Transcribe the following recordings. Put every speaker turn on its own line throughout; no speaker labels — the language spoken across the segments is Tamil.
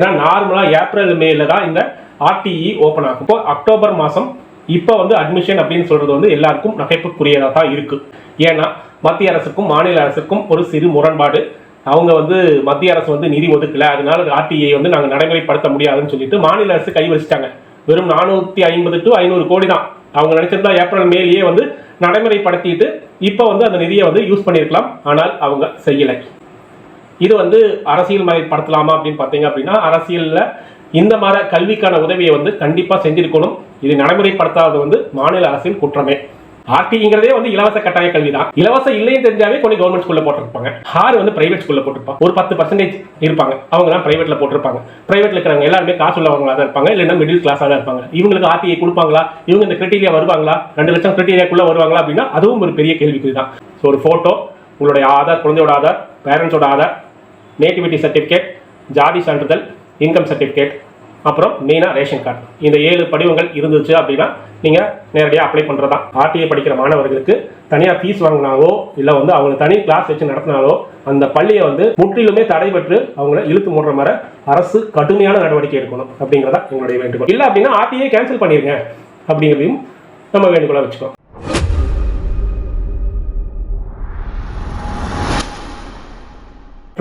ஏன்னா நார்மலாக ஏப்ரல் மேல தான் இந்த ஆர்டிஇ ஓப்பன் ஆகும். இப்போ அக்டோபர் மாதம் இப்போ வந்து அட்மிஷன் அப்படின்னு சொல்றது வந்து எல்லாருக்கும் நகைப்புக்குரியதாக தான் இருக்கு. ஏன்னா மத்திய அரசுக்கும் மாநில அரசுக்கும் ஒரு சிறு முரண்பாடு. அவங்க வந்து மத்திய அரசு வந்து நிதி ஒதுக்கலை. அதனால ஆர்டிஐ வந்து நாங்கள் நடைமுறைப்படுத்த முடியாதுன்னு சொல்லிட்டு மாநில அரசு கை வச்சிட்டாங்க. வெறும் நானூற்றி ஐம்பது டு ஐநூறு கோடி தான். அவங்க நினைச்சிருந்தா ஏப்ரல் மேலேயே வந்து நடைமுறைப்படுத்திட்டு இப்போ வந்து அந்த நிதியை வந்து யூஸ் பண்ணியிருக்கலாம் ஆனால் அவங்க செய்யலை. இது வந்து அரசியல் மயப்படுத்தலாமா அப்படின்னு பார்த்தீங்க அப்படின்னா அரசியலில் இந்த மாதிரி கல்விக்கான உதவியை வந்து கண்டிப்பாக செஞ்சிருக்கணும். இது நடைமுறைப்படுத்தாதது வந்து மாநில அரசின் குற்றமே. ஆர்டிங்கிறதே வந்து இலவச கட்டாய கல்வி தான் இலவசம் இல்லைன்னு தெரிஞ்சாவே கொஞ்சம் கவர்மெண்ட் ஸ்கூல்ல போட்டிருப்பாங்க. ஆறு வந்து பிரைவேட் ஸ்கூல்ல போட்டிருப்பாங்க. ஒரு பத்து பர்சன்டேஜ் இருப்பாங்க. அவங்க தான் பிரைவேட்ல போட்டிருப்பாங்க. பிரைவேட்ல இருக்கிறவங்க எல்லாருமே காசு உள்ளவங்களா தான் இருப்பாங்க. இல்லைன்னா மிடில் கிளாஸா தான் இருப்பாங்க. இவங்களுக்கு ஆர்டிஐ கொடுப்பாங்களா? இவங்க இந்த கிரிட்டீரியா வருவாங்களா? ரெண்டு லட்சம் கிரிட்டீரியாக்குள்ள வருவாங்களா அப்படின்னா அதுவும் ஒரு பெரிய கேள்விக்குறி தான் ஸோ ஒரு போட்டோ உங்களுடைய ஆதார் குழந்தையோட ஆதார் பேரண்ட்ஸோட ஆதார் நேட்டிவிட்டி சர்டிஃபிகேட் ஜாதி சான்றிதழ் இன்கம் சர்டிஃபிகேட் அப்புறம் மெயினாக ரேஷன் கார்டு இந்த ஏழு படிவங்கள் இருந்துச்சு அப்படின்னா நீங்கள் நேரடியாக அப்ளை பண்ணுறது தான் ஆர்டிஐ படிக்கிற மாணவர்களுக்கு தனியாக ஃபீஸ் வாங்கினாலோ இல்லை வந்து அவங்க தனி கிளாஸ் வச்சு நடத்தினாலோ அந்த பள்ளியை வந்து முற்றிலுமே தடைபெற்று அவங்கள இழுத்து மூடுற மாதிரி அரசு கடுமையான நடவடிக்கை எடுக்கணும் அப்படிங்கிறதா எங்களுடைய வேண்டுகோள். இல்லை அப்படின்னா ஆர்டிஐ கேன்சல் பண்ணிடுங்க அப்படிங்கிறதையும் நம்ம வேண்டுகோளாக வச்சுக்கோம்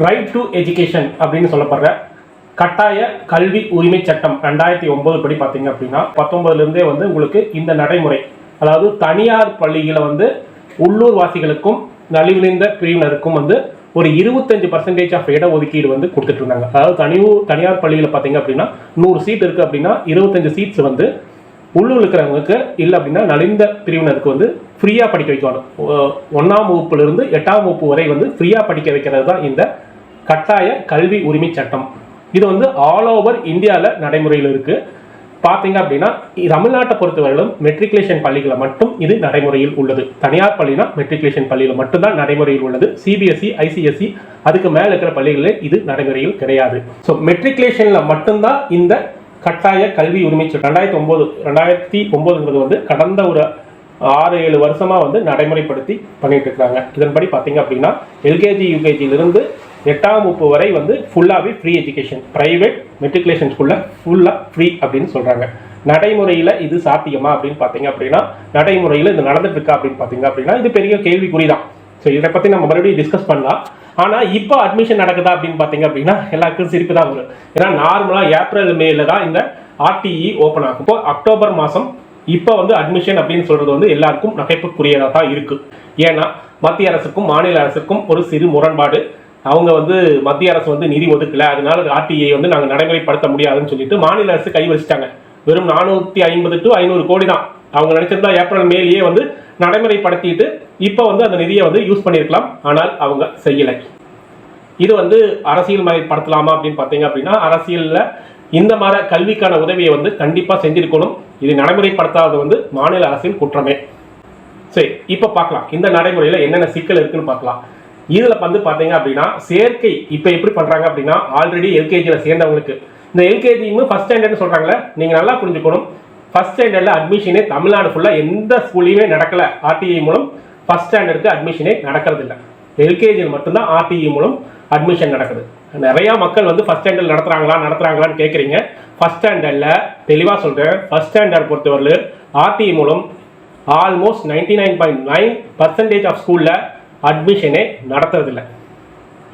ரைட் டு எஜுகேஷன் அப்படின்னு சொல்லப்படுற கட்டாய கல்வி உரிமை சட்டம் ரெண்டாயிரத்தி ஒன்பது படி பார்த்தீங்க அப்படின்னா பத்தொன்பதுலேருந்தே வந்து உங்களுக்கு இந்த நடைமுறை அதாவது தனியார் பள்ளிகளை வந்து உள்ளூர் வாசிகளுக்கும் நலிவிழந்த பிரிவினருக்கும் வந்து ஒரு இருபத்தஞ்சு பர்சன்டேஜ் ஆஃப் இட ஒதுக்கீடு வந்து கொடுத்துட்டு இருந்தாங்க. அதாவது தனியூர் தனியார் பள்ளியில் பார்த்தீங்க அப்படின்னா நூறு சீட் இருக்குது அப்படின்னா இருபத்தஞ்சு சீட்ஸ் வந்து உள்ளூர் இருக்கிறவங்களுக்கு இல்லை அப்படின்னா நலிந்த பிரிவினருக்கு வந்து ஃப்ரீயாக படிக்க வைக்கணும். ஒன்றாம் வகுப்புலேருந்து எட்டாம் வகுப்பு வரை வந்து ஃப்ரீயாக படிக்க வைக்கிறது தான் இந்த கட்டாய கல்வி உரிமை சட்டம். இது வந்து ஆல் ஓவர் இந்தியாவில் நடைமுறையில் இருக்கு. பார்த்தீங்க அப்படின்னா தமிழ்நாட்டை பொறுத்தவரையிலும் மெட்ரிகுலேஷன் பள்ளிகளில் மட்டும் இது நடைமுறையில் உள்ளது. தனியார் பள்ளினா மெட்ரிகுலேஷன் பள்ளியில் மட்டும்தான் நடைமுறையில் உள்ளது. சிபிஎஸ்சி ஐசிஎஸ்சி அதுக்கு மேலே இருக்கிற பள்ளிகளில் இது நடைமுறையில் கிடையாது. ஸோ மெட்ரிகுலேஷனில் மட்டும்தான் இந்த கட்டாய கல்வி உரிமை சட்டம் ரெண்டாயிரத்தி ஒம்பது ரெண்டாயிரத்தி ஒன்பதுங்கிறது வந்து கடந்த ஒரு ஆறு ஏழு வருஷமாக வந்து நடைமுறைப்படுத்தி பண்ணிட்டு இருக்காங்க இதன்படி பார்த்தீங்க அப்படின்னா எல்கேஜி யூகேஜியிலிருந்து எட்டாம் வகுப்பு வரை வந்து ஃபுல்லாகவே ஃப்ரீ எஜுகேஷன் ப்ரைவேட் மெட்ரிகுலேஷன் ஸ்கூலில் ஃபுல்லாக ஃப்ரீ அப்படின்னு சொல்கிறாங்க நடைமுறையில் இது சாத்தியமா அப்படின்னு பார்த்தீங்க அப்படின்னா நடைமுறையில் இது நடந்துட்டு இருக்கா அப்படின்னு பார்த்தீங்க அப்படின்னா இது பெரிய கேள்விக்குறி தான் ஸோ இதை பற்றி நம்ம மறுபடியும் டிஸ்கஸ் பண்ணலாம். ஆனால் இப்போ அட்மிஷன் நடக்குதா அப்படின்னு பார்த்தீங்க அப்படின்னா எல்லாருக்கும் சிரிப்பு தான் வரும். ஏன்னா நார்மலாக ஏப்ரல் மேல தான் இந்த ஆர்டிஇ ஓப்பன் ஆகும். இப்போ அக்டோபர் மாதம் இப்போ வந்து அட்மிஷன் அப்படின்னு சொல்றது வந்து எல்லாருக்கும் நகைப்புக்குரியதாக தான் இருக்கு. ஏன்னா மத்திய அரசுக்கும் மாநில அரசுக்கும் ஒரு சிறு முரண்பாடு. அவங்க வந்து மத்திய அரசு வந்து நிதி ஒதுக்கல. அதனால ஆர்டிஐ வந்து நாங்கள் நடைமுறைப்படுத்த முடியாதுன்னு சொல்லிட்டு மாநில அரசு கை வச்சிட்டாங்க. வெறும் நானூற்றி ஐம்பது டு ஐநூறு கோடி தான். அவங்க நினைச்சிருந்தா ஏப்ரல் மேலேயே வந்து நடைமுறைப்படுத்திட்டு இப்போ வந்து அந்த நிதியை வந்து யூஸ் பண்ணியிருக்கலாம். ஆனால் அவங்க செய்யலை. இது வந்து அரசியல் மயப்படுத்தலாமா அப்படின்னு பார்த்தீங்க அப்படின்னா அரசியலில் இந்த மாதிரி கல்விக்கான உதவியை வந்து கண்டிப்பாக செஞ்சிருக்கணும். இது நடைமுறைப்படுத்தாதது வந்து மாநில அரசின் குற்றமே. சரி இப்போ பார்க்கலாம். இந்த நடைமுறையில் என்னென்ன சிக்கல் இருக்குன்னு பார்க்கலாம். இதில் வந்து பார்த்தீங்க அப்படின்னா சேர்க்கை இப்போ எப்படி பண்ணுறாங்க அப்படின்னா ஆல்ரெடி எல்கேஜியில் சேர்ந்தவங்களுக்கு. இந்த எல்கேஜியும் ஃபஸ்ட் ஸ்டாண்டர்ட்னு சொல்கிறாங்களே நீங்கள் நல்லா புரிஞ்சுக்கணும். ஃபஸ்ட் ஸ்டாண்டர்டில் அட்மிஷனே தமிழ்நாடு ஃபுல்லாக எந்த ஸ்கூல்லையுமே நடக்கலை. ஆர்டிஐ மூலம் ஃபஸ்ட் ஸ்டாண்டர்டுக்கு அட்மிஷனே நடக்கிறதில்ல எல்கேஜியில் மட்டும்தான் ஆர்டிஇ மூலம் அட்மிஷன் நடக்குது. நிறையா மக்கள் வந்து ஃபஸ்ட் ஸ்டாண்டர்ட் நடத்துகிறாங்களா நடத்துகிறாங்களான்னு கேட்குறீங்க ஃபஸ்ட் ஸ்டாண்டர்டில் தெளிவாக சொல்கிறேன் ஃபஸ்ட் ஸ்டாண்டர்ட் பொறுத்தவரையில் ஆர்டிஇ மூலம் almost ninety nine point nine percentage of ஸ்கூலில் அட்மிஷனே நடத்துறதில்லை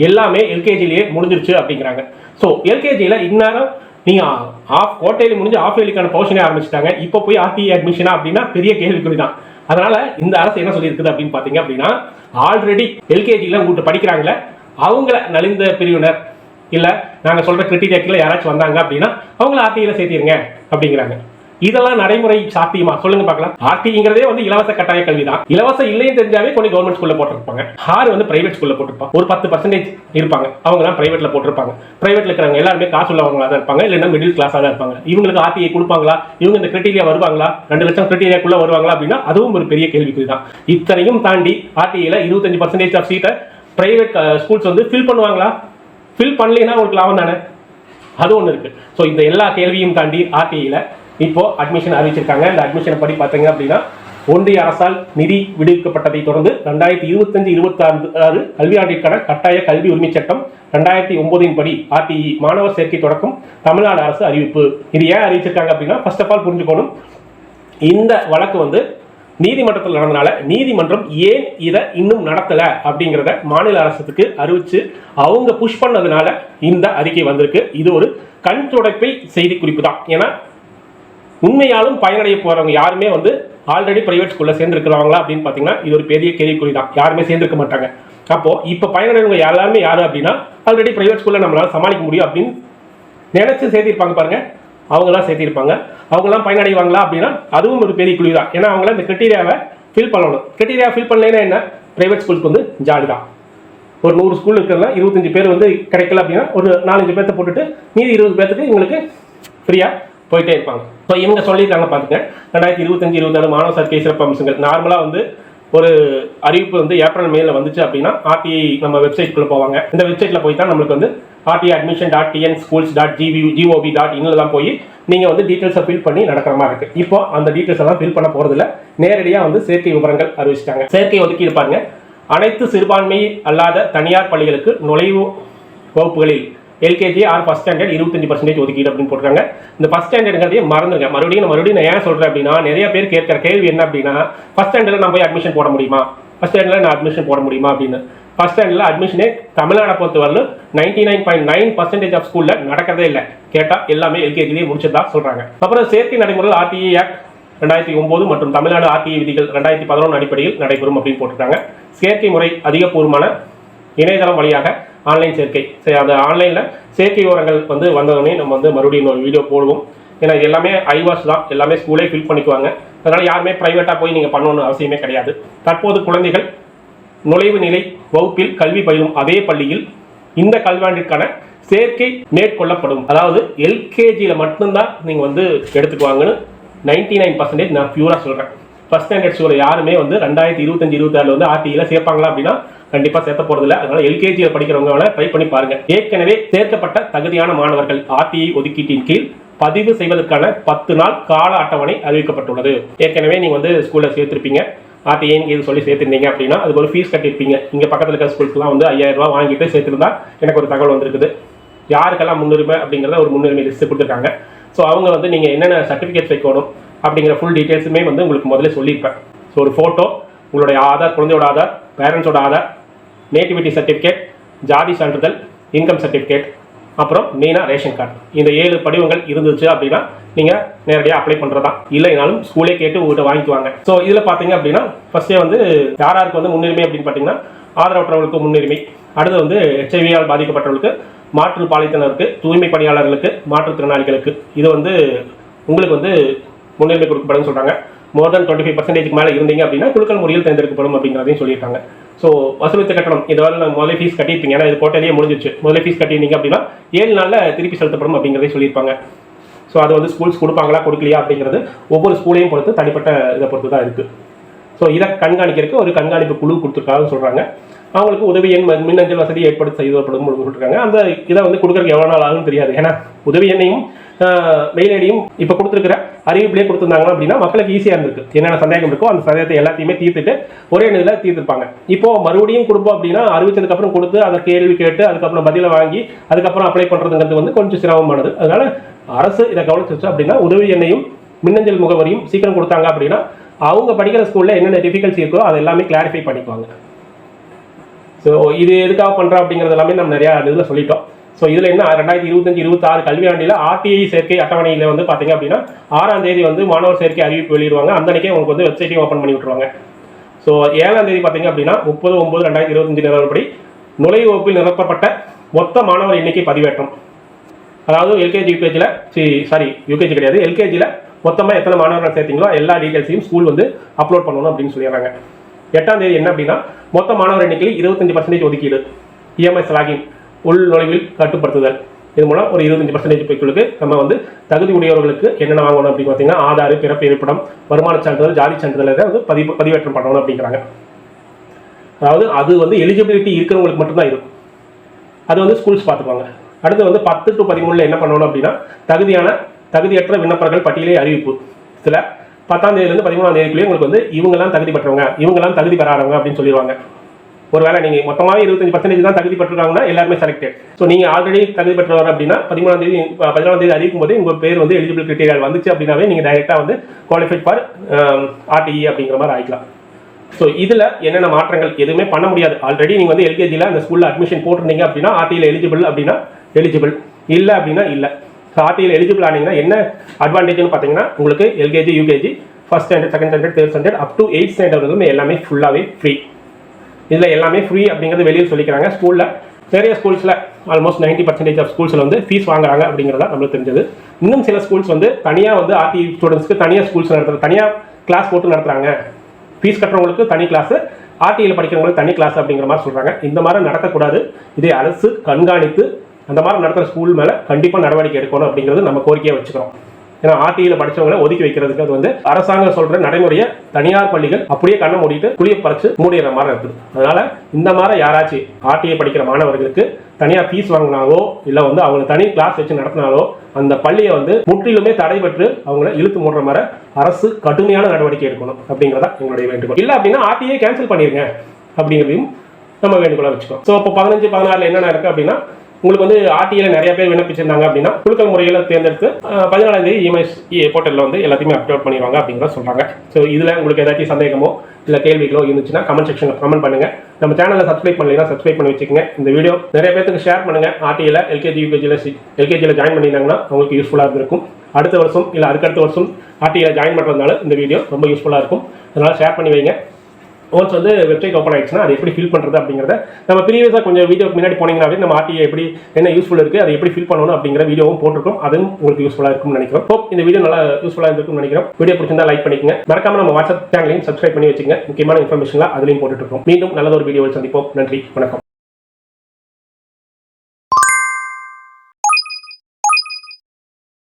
எல்லாமே எல்கேஜிலேயே முடிஞ்சிருச்சு அப்படிங்கிறாங்க. ஸோ எல்கேஜியில் இந்நேரம் நீங்கள் ஆஃப் கோட்டையில் முடிஞ்சு ஆஃப் இயர்லிக்கான போர்ஷனே ஆரம்பிச்சிட்டாங்க. இப்போ போய் ஆர்டிஇ அட்மிஷனா அப்படின்னா பெரிய கேள்விக்குறி தான். அதனால இந்த அரசு என்ன சொல்லியிருக்குது அப்படின்னு பார்த்தீங்க அப்படின்னா ஆல்ரெடி எல்கேஜியில் உங்கள்கிட்ட படிக்கிறாங்களே அவங்கள நலிந்த பிரிவினர். இல்லை நாங்கள் சொல்கிற கிரிட்டிரியாக்கில் யாராச்சும் வந்தாங்க அப்படின்னா அவங்கள ஆர்டிஐயில் சேர்த்திருங்க அப்படிங்கிறாங்க. இதெல்லாம் நடைமுறை சாத்தியமா? சொல்லுங்க பார்க்கலாம். ஆர்டிங்கிறதே வந்து இலவச கட்டாய கல்வி தான் இலவசம் இல்லைன்னு தெரிஞ்சாவே கொஞ்சம் கவர்மெண்ட் ஸ்கூல்ல போட்டிருப்பாங்க. ஆறு வந்து பிரைவேட் ஸ்கூல்ல போட்டிருப்பாங்க ஒரு பத்து பர்சன்டேஜ் இருப்பாங்க. அவங்க தான் பிரைவேட்ல போட்டிருப்பாங்க. பிரைவேட்ல இருக்கிறவங்க எல்லாருமே காசு உள்ளவங்களா தான் இருப்பாங்க. இல்லைன்னா மிடில் கிளாஸா தான் இருப்பாங்க. இவங்களுக்கு ஆர்டிஐ கொடுப்பாங்களா? இவங்க இந்த கிரிட்டீரியா வருவாங்களா? ரெண்டு லட்சம் கிரிட்டீரியாக்குள்ள வருவாங்களா அப்படின்னா அதுவும் ஒரு பெரிய கேள்விக்குறி தான் இத்தனையும் தாண்டி ஆர்டிஐல இருபத்தஞ்சு பர்சன்டேஜ் ஆஃப் சீட்டை பிரைவேட் ஸ்கூல்ஸ் வந்து ஃபில் பண்ணுவாங்களா? ஃபில் பண்ணலைன்னா உங்களுக்கு லாபம் தானே? அது ஒன்று இருக்கு. ஸோ இந்த எல்லா கேள்வியும் தாண்டி ஆர்டிஐயில் இப்போ அட்மிஷன் அறிவிச்சிருக்காங்க. இந்த அட்மிஷனை படி பார்த்தீங்க அப்படின்னா ஒன்றிய அரசால் நிதி விடுவிக்கப்பட்டதை தொடர்ந்து ரெண்டாயிரத்தி இருபத்தஞ்சு இருபத்தாறு ஆறு கல்வியாண்டிற்கான கட்டாய கல்வி உரிமை சட்டம் ரெண்டாயிரத்தி ஒன்பதின் படி ஆர்டிஇ மாணவர் சேர்க்கை தொடக்கம் தமிழ்நாடு அரசு அறிவிப்பு. இது ஏன் அறிவிச்சிருக்காங்க அப்படின்னா ஃபர்ஸ்ட் ஆஃப் ஆல் புரிஞ்சுக்கணும். இந்த வழக்கு வந்து நீதிமன்றத்தில் நடந்தனால நீதிமன்றம் ஏன் இதை இன்னும் நடத்தல அப்படிங்கிறத மாநில அரசுக்கு அறிவிச்சு அவங்க புஷ் பண்ணதுனால இந்த அறிக்கை வந்திருக்கு. இது ஒரு கண் துடைப்பை செய்தி குறிப்பு தான். ஏன்னா உண்மையாலும் பயனடைய போறவங்க யாருமே வந்து ஆல்ரெடி பிரைவேட் ஸ்கூல்ல சேர்ந்துருக்கிறவங்களா அப்படின்னு பார்த்தீங்கன்னா இது ஒரு பெரிய கேள்விக்குறி தான் யாருமே சேர்ந்துருக்க மாட்டாங்க. அப்போ இப்போ பயனடைவங்க எல்லாருமே யாரு அப்படின்னா ஆல்ரெடி பிரைவேட் ஸ்கூல்ல நம்மளால சமாளிக்க முடியும் அப்படின்னு நினைச்சு சேர்த்திருப்பாங்க பாருங்க. அவங்களாம் சேர்த்திருப்பாங்க. அவங்களாம் பயனடைவாங்களா அப்படின்னா அதுவும் ஒரு பெரிய குழி தான் ஏன்னா அவங்களாம் இந்த கிரிட்டீரியாவை ஃபில் பண்ணணும். கிரிட்டீரியா ஃபில் பண்ணலைன்னா என்ன? பிரைவேட் ஸ்கூலுக்கு வந்து ஜாலி தான். ஒரு நூறு ஸ்கூல் இருக்கிறதுல இருபத்தஞ்சு பேர் வந்து கிடைக்கல அப்படின்னா ஒரு நாலஞ்சு பேர்த்த போட்டுட்டு மீதி இருபது பேர்த்துக்கு உங்களுக்கு ஃப்ரீயாக போயிட்டே இருப்பாங்க. இப்போ இவங்க சொல்லியிருக்காங்க பார்த்துங்க ரெண்டாயிரத்தி இருபத்தஞ்சு இருபத்தாறு மாணவ சேர்க்கை சிறப்பு அம்சங்கள். நார்மலாக வந்து ஒரு அறிவிப்பு வந்து ஏப்ரல் மேல வந்துச்சு அப்படின்னா ஆர்டிஐ நம்ம வெப்சைட்குள்ளே போவாங்க. இந்த வெப்சைட்டில் போய் தான் நம்மளுக்கு வந்து RTI admission dot TN schools dot GV GOP dot இன்னில் தான் போய் நீங்கள் வந்து டீட்டெயில்ஸை ஃபில் பண்ணி நடக்கிற மாதிரி இருக்கு. இப்போ அந்த டீட்டெயில்ஸ் எல்லாம் ஃபில் பண்ண போகிறதில்ல நேரடியாக வந்து சேர்க்கை விவரங்கள் அறிவிச்சிட்டாங்க. சேர்க்கை ஒதுக்கி இருப்பாங்க அனைத்து சிறுபான்மை அல்லாத தனியார் பள்ளிகளுக்கு நுழைவு வகுப்புகளில் எல்கேஜி ஆர் ஃபஸ்ட் ஸ்டாண்டர்ட் இருபத்தஞ்சு பர்சன்டேஜ் ஒதுக்கீடு அப்படின்னு போட்டுருக்காங்க. இந்த ஃபஸ்ட் ஸ்டாண்டர்டுங்கிறதே மறந்துருங்க. மறுபடியும் நான் மறுபடியும் நான் ஏன் சொல்கிறேன் அப்படின்னா நிறைய பேர் கேட்குற கேள்வி என்ன அப்படின்னா ஃபஸ்ட் ஸ்டாண்டர்டில் நான் போய் அட்மிஷன் போட முடியுமா? ஃபஸ்ட் ஸ்டாண்டர்டில் நான் அட்மிஷன் போட முடியுமா அப்படின்னு. ஃபஸ்ட் ஸ்டாண்டர்டில் அட்மிஷனே தமிழ்நாடை பொறுத்தவரையிலும் ninety nine point nine percentage of ஸ்கூலில் நடக்கிறதே இல்லை. கேட்டால் எல்லாமே எல்கேஜிலேயே முடிச்சதாக சொல்கிறாங்க அப்புறம் சேர்க்கை நடைமுறையில் ஆர்டிஏ ஆக்ட் ரெண்டாயிரத்தி ஒம்பது மற்றும் தமிழ்நாடு ஆர்டிஏ விதிகள் ரெண்டாயிரத்தி பதினொன்று அடிப்படையில் நடைபெறும் அப்படின்னு போட்டிருக்காங்க. சேர்க்கை முறை அதிகபூர்வமான இணையதளம் வழியாக ஆன்லைன் சேர்க்கை. சரி அந்த ஆன்லைனில் சேர்க்கை விவரங்கள் வந்து வந்தவுடனே நம்ம வந்து மறுபடியும் ஒரு வீடியோ போடுவோம். ஏன்னா எல்லாமே ஐவாஸ் தான். எல்லாமே ஸ்கூலே ஃபில் பண்ணிக்குவாங்க. அதனால் யாருமே ப்ரைவேட்டாக போய் நீங்கள் பண்ணணும்னு அவசியமே கிடையாது. தற்போது குழந்தைகள் நுழைவு நிலை வகுப்பில் கல்வி பயிலும் அதே பள்ளியில் இந்த கல்வியாண்டிற்கான சேர்க்கை மேற்கொள்ளப்படும். அதாவது எல்கேஜியில் மட்டும்தான் நீங்கள் வந்து எடுத்துக்குவாங்கன்னு நைன்டி நைன் பர்சன்டேஜ் நான் பியூராக சொல்கிறேன் ஃபஸ்ட் ஸ்டாண்டர்ட் ஸ்கூலில் யாருமே வந்து ரெண்டாயிரத்தி இருபத்தஞ்சு இருபத்தாறுல வந்து ஆர்டியில் சேர்ப்பாங்களா அப்படின்னா கண்டிப்பாக சேர்த்த போகிறதில்ல அதனால எல்கேஜியில் படிக்கிறவங்க வேணா ட்ரை பண்ணி பாருங்க. ஏற்கனவே சேர்க்கப்பட்ட தகுதியான மாணவர்கள் ஆர்டிஐ ஒதுக்கீட்டின் கீழ் பதிவு செய்வதற்கான பத்து நாள் கால அட்டவணை அறிவிக்கப்பட்டுள்ளது. ஏற்கனவே நீங்கள் வந்து ஸ்கூலில் சேர்த்துருப்பீங்க. ஆர்டிஐ இது சொல்லி சேர்த்துருந்தீங்க அப்படின்னா அதுக்கு ஒரு ஃபீஸ் கட்டியிருப்பீங்க. இங்கே பக்கத்தில் இருக்கிற ஸ்கூல்ஸ்லாம் வந்து ஐயாயிரம் ரூபாய் வாங்கிட்டு சேர்த்துருந்தா எனக்கு ஒரு தகவல் வந்திருக்குது. யாருக்கெல்லாம் முன்னுரிமை அப்படிங்கிறத ஒரு முன்னுரிமை லிஸ்ட் கொடுத்துருக்காங்க. ஸோ அவங்க வந்து நீங்கள் என்னென்ன சர்டிஃபிகேட்ஸ் வைக்கணும்? அப்படிங்கிற ஃபுல் டீட்டெயில்ஸுமே வந்து உங்களுக்கு முதல்ல சொல்லியிருப்பேன். ஸோ ஒரு ஃபோட்டோ உங்களுடைய ஆதார் குழந்தையோட ஆதார் பேரண்ட்ஸோட ஆதார் நேட்டிவிட்டி சர்டிஃபிகேட் ஜாதி சான்றிதழ் இன்கம் சர்டிஃபிகேட் அப்புறம் மெயினாக ரேஷன் கார்டு இந்த ஏழு படிவங்கள் இருந்துச்சு அப்படின்னா நீங்கள் நேரடியாக அப்ளை பண்ணுறதா இல்லைனாலும் ஸ்கூலே கேட்டு உங்கள்கிட்ட வாங்கிக்குவாங்க. ஸோ இதில் பார்த்தீங்க அப்படின்னா ஃபஸ்ட்டே வந்து யார் யாருக்கு வந்து முன்னுரிமை அப்படின்னு பார்த்தீங்கன்னா ஆதரவற்றவர்களுக்கு முன்னுரிமை. அடுத்து வந்து ஹெச்ஐவியால் பாதிக்கப்பட்டவர்களுக்கு மாற்று பாலித்தனருக்கு தூய்மை பணியாளர்களுக்கு மாற்றுத்திறனாளிகளுக்கு. இது வந்து உங்களுக்கு வந்து முன்னுரிமை கொடுக்கப்படும் சொல்கிறாங்க மோர் தென் டுவெண்ட்டி ஃபைவ் பர்சன்டேஜ்க்கு மேலே இருந்தீங்க அப்படின்னா குழுக்கள் முறையில் தேர்ந்தெடுக்கப்படும் அப்படிங்கிறதையும் சொல்லியிருக்காங்க. ஸோ வசூலித்த கட்டணம் இதுவரை நான் நம்ம முதல்ல ஃபீஸ் கட்டியிருப்பீங்க. ஏன்னா இது போட்டாலே முடிஞ்சிச்சு முதலே ஃபீஸ் கட்டியிருந்தீங்க அப்படின்னா ஏழு நாளில் திருப்பி செலுத்தப்படும் அப்படிங்கிறதையும் சொல்லியிருப்பாங்க. ஸோ அது வந்து ஸ்கூல்ஸ் கொடுப்பாங்களா கொடுக்கலையா அப்படிங்கிறது ஒவ்வொரு ஸ்கூலையும் பொறுத்து தனிப்பட்ட இதை பொறுத்து தான் இருக்குது ஸோ இதை கண்காணிக்கிறதுக்கு ஒரு கண்காணிப்பு குழு கொடுத்துருக்காங்கன்னு சொல்கிறாங்க அவங்களுக்கு உதவி எண் மின்னஞ்சல் வசதி ஏற்படுத்த செய்தப்படும் கொடுத்துருக்காங்க அந்த இதை வந்து கொடுக்குறதுக்கு எவ்வளோ நாள் ஆகும்னு தெரியாது. ஏன்னா உதவி எண்ணையும் மெயில் ஐடியும் இப்போ கொடுத்துருக்குற அறிவிப்பிலே கொடுத்துருந்தாங்க அப்படின்னா மக்களுக்கு ஈஸியாக இருந்திருக்கு. என்னென்ன சந்தேகம் இருக்கோ அந்த சந்தேகத்தை எல்லாத்தையுமே தீர்த்துட்டு ஒரே நிலையில் தீர்த்துருப்பாங்க. இப்போ மறுபடியும் கொடுப்போம் அப்படின்னா அறிவிச்சதுக்கப்புறம் கொடுத்து அதை கேள்வி கேட்டு அதுக்கப்புறம் பதிலை வாங்கி அதுக்கப்புறம் அப்ளை பண்ணுறதுங்கிறது வந்து கொஞ்சம் சிரமமானது. அதனால அரசு இதை கவனிச்சிச்சு அப்படின்னா உதவி எண்ணையும் மின்னஞ்சல் முகவரியும் சீக்கிரம் கொடுத்தாங்க அப்படின்னா அவங்க படிக்கிற ஸ்கூலில் என்னென்ன டிஃபிகல்ட்ஸ் இருக்கோ அதை எல்லாமே கிளாரிஃபை பண்ணிக்குவாங்க. ஸோ இது எதுக்காக பண்ணுறோம் அப்படிங்கிறது எல்லாமே நம்ம நிறையா இதில் சொல்லிட்டோம். ஸோ இதில் என்ன? ரெண்டாயிரத்தி இருபத்தஞ்சு இருபத்தாறு கல்வியாண்டில் ஆர்டிஐ சேர்க்கை அட்டவணையில் வந்து பார்த்தீங்க அப்படின்னா ஆறாம் தேதி வந்து மாணவர் சேர்க்கை அறிவிப்பு வெளியிடுவாங்க. அந்த அன்றைக்கே உங்களுக்கு வந்து வெப்சைட்டையும் ஓப்பன் பண்ணி விட்டுருவாங்க. ஸோ ஏழாம் தேதி பார்த்தீங்க அப்படின்னா முப்பது ஒம்பது ரெண்டாயிரத்தி இருபத்தஞ்சு நிலவரப்படி நுழைவு வகுப்பில் நிரப்பப்பட்ட மொத்த மாணவர் எண்ணிக்கை பதிவேற்றம். அதாவது எல்கேஜி யூகேஜியில் சாரி யூகேஜி கிடையாது. எல்கேஜியில் மொத்தமாக எத்தனை மாணவர்கள் சேர்த்திங்களோ எல்லா டீட்டெயில்ஸையும் ஸ்கூல் வந்து அப்லோட் பண்ணணும் அப்படின்னு சொல்லிடுறாங்க. எட்டாம் தேதி என்ன அப்படின்னா மொத்த மாணவர் எண்ணிக்கையில் இருபத்தஞ்சு பர்சன்டேஜ் ஒதுக்கீடு. இஎம்எஸ் லாகின் உள் நுழைவில் கட்டுப்படுத்துதல். இது மூலம் ஒரு இருபத்தஞ்சு பர்சன்டேஜ் பெண்களுக்கு நம்ம வந்து தகுதி உடையவர்களுக்கு என்னென்ன வாங்கணும் அப்படின்னு பார்த்தீங்கன்னா ஆதார் பிறப்பு இருப்பிடம் வருமான சான்றிதழ் ஜாதி சான்றிதழ் வந்து பதிவு பதிவேற்றம் பண்ணணும் அப்படிங்கிறாங்க. அதாவது அது வந்து எலிஜிபிலிட்டி இருக்கிறவங்களுக்கு மட்டும்தான் இருக்கும். அது வந்து ஸ்கூல்ஸ் பார்த்துக்குவாங்க அடுத்து வந்து பத்து டு பதிமூணுல என்ன பண்ணணும் அப்படின்னா தகுதியான தகுதியற்ற விண்ணப்பர்கள் பட்டியலை அறிவிப்பு. இதில் பத்தாம் தேதியிலேருந்து பதிமூணாம் தேதிக்குள்ளேயே உங்களுக்கு வந்து இவங்கெல்லாம் தகுதி பெற்றவங்க இவங்கெல்லாம் தகுதி பெறாதவங்க அப்படின்னு சொல்லிடுவாங்க. ஒருவேளை நீங்க மொத்தமாவே இருபத்தஞ்சு பர்சன்டேஜ் தான் தகுதி பெற்றிருக்காங்கன்னா எல்லாருமே செலக்டட் ஸோ நீங்க ஆல்ரெடி தகுதி பெற்றவர் அப்படின்னா பதிமூணாம் தேதி பதினாலாம் தேதி அறிவிக்கும் போது உங்க பேர் வந்து எலிஜிபிள் கிரிட்டீரியா வந்துச்சு அப்படின்னாவே நீங்க டைரெக்டாக வந்து குவாலிஃபைட் ஃபார் ஆர்டிஇ அப்படிங்கிற மாதிரி ஆகிக்கலாம் ஸோ இதில் என்னென்ன மாற்றங்கள்? எதுவுமே பண்ண முடியாது. ஆல்ரெடி நீங்கள் வந்து எல்கேஜியில் அந்த ஸ்கூலில் அட்மிஷன் போட்டிருந்தீங்க அப்படின்னா ஆர்டியில் எலிஜிபிள் அப்படின்னா எலிஜிபிள் இல்லை அப்படின்னா இல்லை. ஸோ ஆர்டியில் எலிஜிபிள் ஆனீங்கன்னா என்ன அட்வான்டேஜ்னு பார்த்தீங்கன்னா உங்களுக்கு LKG UKG first standard second standard third standard up to eight standard எல்லாமே ஃபுல்லாகவே ஃப்ரீ இதில் எல்லாமே ஃப்ரீ அப்படிங்கிறது வெளியில் சொல்லிக்கிறாங்க. ஸ்கூலில் நிறைய ஸ்கூல்ஸில் ஆல்மோஸ்ட் 90% பர்சன்டேஜ் ஆஃப் ஸ்கூல்ஸில் வந்து ஃபீஸ் வாங்குறாங்க அப்படிங்கிறதா நம்மளுக்கு தெரிஞ்சது. இன்னும் சில ஸ்கூல்ஸ் வந்து தனியாக வந்து ஆர்டி ஸ்டூடெண்ட்ஸ்க்கு தனியாக ஸ்கூல்ஸ் நடத்துகிற தனியாக கிளாஸ் போட்டு நடத்துகிறாங்க ஃபீஸ் கட்டுறவங்களுக்கு தனி கிளாஸு ஆர்டியில் படிக்கிறவங்களுக்கு தனி கிளாஸ் அப்படிங்கிற மாதிரி சொல்கிறாங்க இந்த மாதிரி நடக்கக்கூடாது. இதை அரசு கண்காணித்து அந்த மாதிரி நடத்துகிற ஸ்கூல் மேலே கண்டிப்பாக நடவடிக்கை எடுக்கணும் அப்படிங்கிறது நம்ம கோரிக்கையாக வச்சுக்கிறோம். ஏன்னா ஆர்டிஐல படிச்சவங்களை ஒதுக்கி வைக்கிறதுக்கு அது வந்து அரசாங்கம் சொல்ற நடைமுறையை தனியார் பள்ளிகள் அப்படியே கண்ணை மூடிட்டு குளிய பறிச்சு மூடிடுற மாதிரி இருக்குது அதனால இந்த மாதிரி யாராச்சும் ஆர்டிஐ படிக்கிற மாணவர்களுக்கு தனியாக ஃபீஸ் வாங்கினாலோ இல்லை வந்து அவங்க தனி கிளாஸ் வச்சு நடத்தினாலோ அந்த பள்ளியை வந்து முற்றிலுமே தடை பெற்று அவங்கள இழுத்து மூடுற மாதிரி அரசு கடுமையான நடவடிக்கை எடுக்கணும் அப்படிங்கிறதா எங்களுடைய வேண்டுகோள். இல்லை அப்படின்னா ஆர்டிஐ கேன்சல் பண்ணிருங்க அப்படிங்கிறதையும் நம்ம வேண்டுகோளாக வச்சுக்கோம் ஸோ இப்போ பதினஞ்சு பதினாறுல என்னென்ன இருக்கு அப்படின்னா உங்களுக்கு வந்து ஆர்டியில் நிறைய பேர் விண்ணப்பிச்சிருந்தாங்க அப்படின்னா குழுக்கள் முறையில் தேர்ந்தெடுத்து பதினாலாம் தேதி இஎம்எஸ் போர்ட்டலில் வந்து எல்லாத்தையுமே அப்லோட் பண்ணிடுவாங்க அப்படிங்கிற சொல்கிறாங்க ஸோ இதில் உங்களுக்கு ஏதாச்சும் சந்தேகமோ இல்லை கேள்விகளோ இருந்துச்சுன்னா கமெண்ட் செக்ஷனில் கமெண்ட் பண்ணுங்க. நம்ம சேனலில் சப்ஸ்கிரைப் பண்ணலைன்னா சப்ஸ்கிரைப் பண்ணி வச்சுக்கோங்க. இந்த வீடியோ நிறைய பேருக்கு ஷேர் பண்ணுங்க. ஆர்டியில் எல்கேஜி யூகேஜியில் எல்கேஜியில் ஜாயின் பண்ணியிருந்தாங்கன்னா உங்களுக்கு யூஸ்ஃபுல்லாக இருந்திருக்கும். அடுத்த வருஷம் இல்லை அதுக்கடுத்த வருஷம் ஆர்டியில் ஜாயின் பண்ணுறதுனால இந்த வீடியோ ரொம்ப யூஸ்ஃபுல்லாக இருக்கும். அதனால் ஷேர் பண்ணி வைங்க. ஒன்ஸ் வந்து வெப்சைட் ஓப்பன் ஆயிடுச்சுன்னா அது எப்படி ஃபில் பண்ணுறது அப்படிங்கிறத நம்ம ப்ரீவியஸாக கொஞ்சம் வீடியோக்கு முன்னாடி போனீங்கன்னாவே நம்ம ஆர்டிஐ எப்படி என்ன யூஸ்ஃபுல் இருக்குது அதை எப்படி ஃபில் பண்ணணும் அப்படிங்கிற வீடியோவும் போட்டிருக்கோம். அதுவும் உங்களுக்கு யூஸ்ஃபுல்லாக இருக்கும்னு நினைக்கிறோம். ஹோப் இந்த வீடியோ நல்லா யூஸ்ஃபுல்லாக இருக்கும் நினைக்கிறோம். வீடியோ பிடிச்சிருந்தா லைக் பண்ணிக்கங்க. மறக்காம நம்ம வாட்ஸ்அப் சேனலையும் சப்ஸ்கிரைப் பண்ணி வச்சுங்க முக்கியமான இன்ஃபர்மேஷன்லாம் அதுலையும் போட்டுட்டு இருக்கோம். மீண்டும் நல்ல ஒரு வீடியோவில் சந்திப்போம். நன்றி. வணக்கம்.